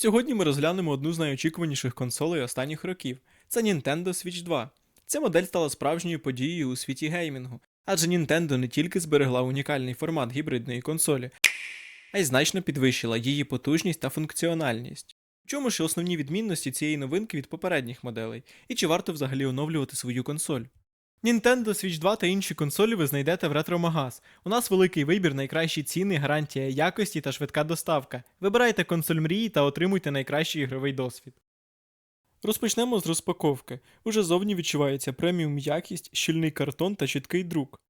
Сьогодні ми розглянемо одну з найочікуваніших консолей останніх років це Nintendo Switch 2. Ця модель стала справжньою подією у світі геймінгу, адже Nintendo не тільки зберегла унікальний формат гібридної консолі, а й значно підвищила її потужність та функціональність. В чому ж основні відмінності цієї новинки від попередніх моделей, і чи варто взагалі оновлювати свою консоль? Nintendo Switch 2 та інші консолі ви знайдете в ретромагаз. У нас великий вибір, найкращі ціни, гарантія якості та швидка доставка. Вибирайте консоль мрії та отримуйте найкращий ігровий досвід. Розпочнемо з розпаковки. Уже зовні відчувається преміум якість, щільний картон та чіткий друк.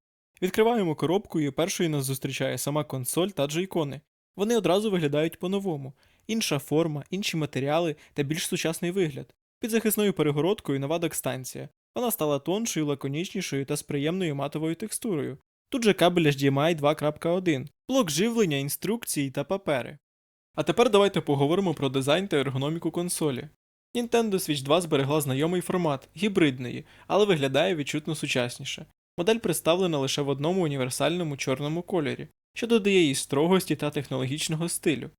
Відкриваємо коробку і першою нас зустрічає сама консоль та джойкони. Вони одразу виглядають по-новому. Інша форма, інші матеріали та більш сучасний вигляд. Під захисною перегородкою нова док-станція. Вона стала тоншою, лаконічнішою та з приємною матовою текстурою. Тут же кабель HDMI 2.1, блок живлення, інструкції та папери. А тепер давайте поговоримо про дизайн та ергономіку консолі. Nintendo Switch 2 зберегла знайомий формат гібридної, але виглядає відчутно сучасніше. Модель представлена лише в одному універсальному чорному кольорі, що додає їй строгості та технологічного стилю.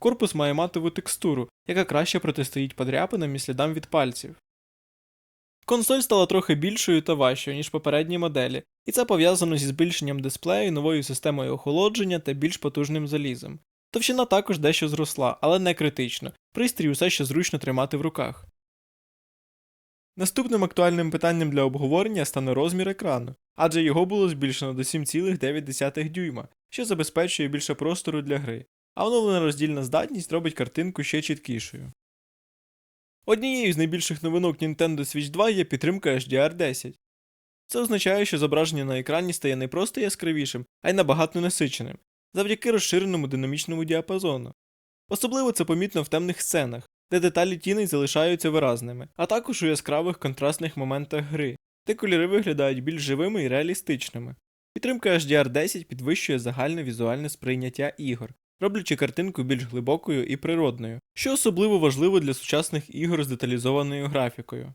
Корпус має матову текстуру, яка краще протистоїть подряпинам і слідам від пальців. Консоль стала трохи більшою та важчою, ніж попередні моделі, і це пов'язано зі збільшенням дисплею, новою системою охолодження та більш потужним залізом. Товщина також дещо зросла, але не критично. Пристрій усе ще зручно тримати в руках. Наступним актуальним питанням для обговорення стане розмір екрану, адже його було збільшено до 7,9 дюйма, що забезпечує більше простору для гри, а оновлена роздільна здатність робить картинку ще чіткішою. Однією з найбільших новинок Nintendo Switch 2 є підтримка HDR10. Це означає, що зображення на екрані стає не просто яскравішим, а й набагато насиченим, завдяки розширеному динамічному діапазону. Особливо це помітно в темних сценах, де деталі тіней залишаються виразними, а також у яскравих контрастних моментах гри, де кольори виглядають більш живими і реалістичними. Підтримка HDR10 підвищує загальне візуальне сприйняття ігор, роблячи картинку більш глибокою і природною, що особливо важливо для сучасних ігор з деталізованою графікою.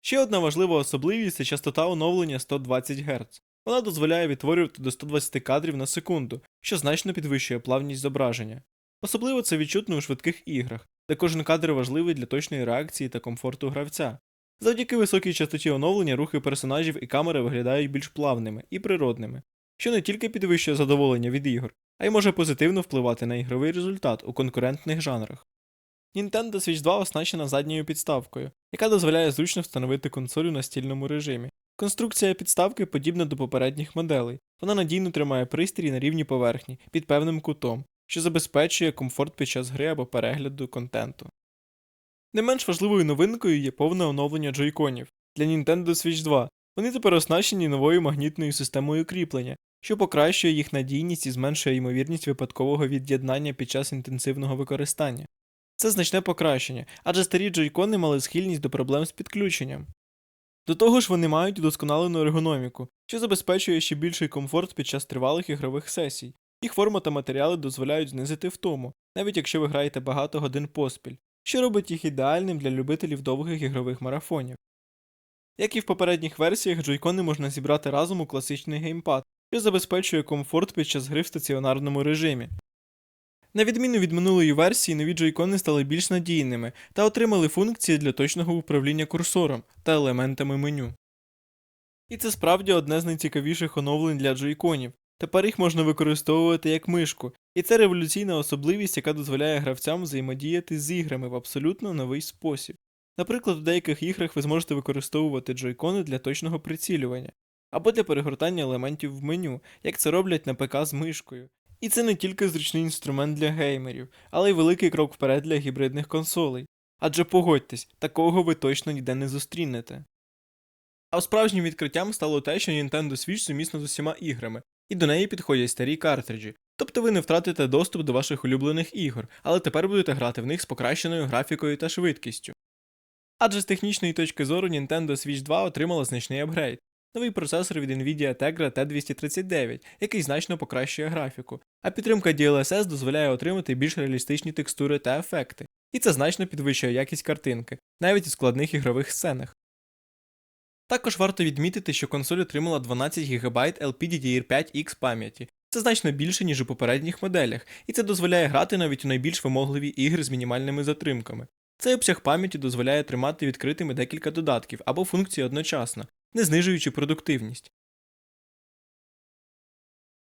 Ще одна важлива особливість це частота оновлення 120 Гц. Вона дозволяє відтворювати до 120 кадрів на секунду, що значно підвищує плавність зображення. Особливо це відчутно у швидких іграх, де кожен кадр важливий для точної реакції та комфорту гравця. Завдяки високій частоті оновлення рухи персонажів і камери виглядають більш плавними і природними, що не тільки підвищує задоволення від ігор, а й може позитивно впливати на ігровий результат у конкурентних жанрах. Nintendo Switch 2 оснащена задньою підставкою, яка дозволяє зручно встановити консоль у настільному режимі. Конструкція підставки подібна до попередніх моделей, вона надійно тримає пристрій на рівні поверхні під певним кутом, що забезпечує комфорт під час гри або перегляду контенту. Не менш важливою новинкою є повне оновлення джойконів для Nintendo Switch 2. Вони тепер оснащені новою магнітною системою кріплення, що покращує їх надійність і зменшує ймовірність випадкового від'єднання під час інтенсивного використання. Це значне покращення, адже старі джойкони мали схильність до проблем з підключенням. До того ж, вони мають удосконалену ергономіку, що забезпечує ще більший комфорт під час тривалих ігрових сесій. Їх форма та матеріали дозволяють знизити втому, навіть якщо ви граєте багато годин поспіль, що робить їх ідеальним для любителів довгих ігрових марафонів. Як і в попередніх версіях, джойкони можна зібрати разом у класичний геймпад, що забезпечує комфорт під час гри в стаціонарному режимі. На відміну від минулої версії, нові джойкони стали більш надійними та отримали функції для точного управління курсором та елементами меню. І це справді одне з найцікавіших оновлень для джойконів. Тепер їх можна використовувати як мишку, і це революційна особливість, яка дозволяє гравцям взаємодіяти з іграми в абсолютно новий спосіб. Наприклад, у деяких іграх ви зможете використовувати джойкони для точного прицілювання або для перегортання елементів в меню, як це роблять на ПК з мишкою. І це не тільки зручний інструмент для геймерів, але й великий крок вперед для гібридних консолей. Адже погодьтесь, такого ви точно ніде не зустрінете. А справжнім відкриттям стало те, що Nintendo Switch сумісна з усіма іграми, і до неї підходять старі картриджі. Тобто ви не втратите доступ до ваших улюблених ігор, але тепер будете грати в них з покращеною графікою та швидкістю. Адже з технічної точки зору Nintendo Switch 2 отримала значний апгрейд. Новий процесор від Nvidia Tegra T239, який значно покращує графіку, а підтримка DLSS дозволяє отримати більш реалістичні текстури та ефекти, і це значно підвищує якість картинки, навіть у складних ігрових сценах. Також варто відмітити, що консоль отримала 12 ГБ LPDDR5X пам'яті, Це значно більше, ніж у попередніх моделях, і це дозволяє грати навіть у найбільш вимогливі ігри з мінімальними затримками. Цей обсяг пам'яті дозволяє тримати відкритими декілька додатків або функцій одночасно, не знижуючи продуктивність.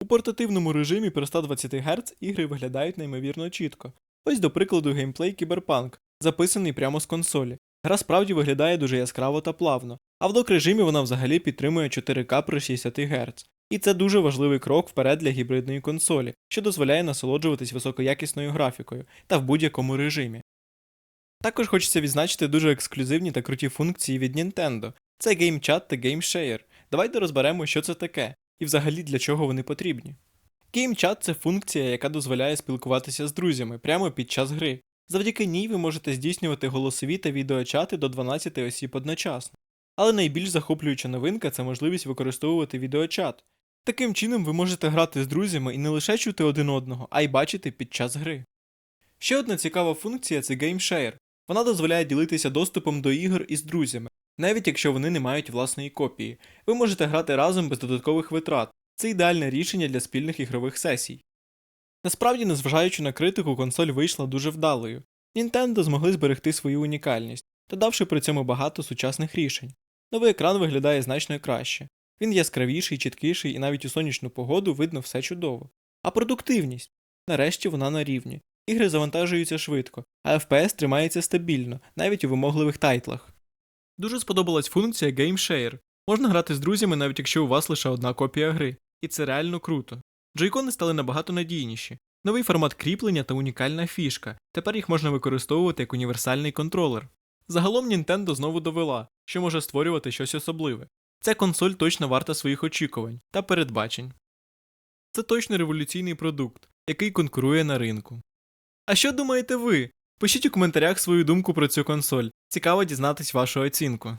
У портативному режимі при 120 Гц ігри виглядають неймовірно чітко. Ось до прикладу геймплей Cyberpunk, записаний прямо з консолі. Гра справді виглядає дуже яскраво та плавно, а в док режимі вона взагалі підтримує 4К при 60 Гц. І це дуже важливий крок вперед для гібридної консолі, що дозволяє насолоджуватись високоякісною графікою та в будь-якому режимі. Також хочеться відзначити дуже ексклюзивні та круті функції від Nintendo. Це Game Chat та Game Share. Давайте розберемо, що це таке, і взагалі для чого вони потрібні. Chat – це функція, яка дозволяє спілкуватися з друзями прямо під час гри. Завдяки ній ви можете здійснювати голосові та відеочати до 12 осіб одночасно. Але найбільш захоплююча новинка це можливість використовувати відеочат. Таким чином ви можете грати з друзями і не лише чути один одного, а й бачити під час гри. Ще одна цікава функція це Game Share. Вона дозволяє ділитися доступом до ігор із друзями, навіть якщо вони не мають власної копії. Ви можете грати разом без додаткових витрат. Це ідеальне рішення для спільних ігрових сесій. Насправді, незважаючи на критику, консоль вийшла дуже вдалою. Nintendo змогли зберегти свою унікальність, додавши при цьому багато сучасних рішень. Новий екран виглядає значно краще. Він яскравіший, чіткіший і навіть у сонячну погоду видно все чудово. А продуктивність? Нарешті вона на рівні. Ігри завантажуються швидко, а FPS тримається стабільно, навіть у вимогливих тайтлах. Дуже сподобалась функція Game Share. Можна грати з друзями, навіть якщо у вас лише одна копія гри. І це реально круто. Джойкони стали набагато надійніші. Новий формат кріплення та унікальна фішка. Тепер їх можна використовувати як універсальний контролер. Загалом Nintendo знову довела, що може створювати щось особливе. Ця консоль точно варта своїх очікувань та передбачень. Це точно революційний продукт, який конкурує на ринку. А що думаєте ви? Пишіть у коментарях свою думку про цю консоль. Цікаво дізнатись вашу оцінку.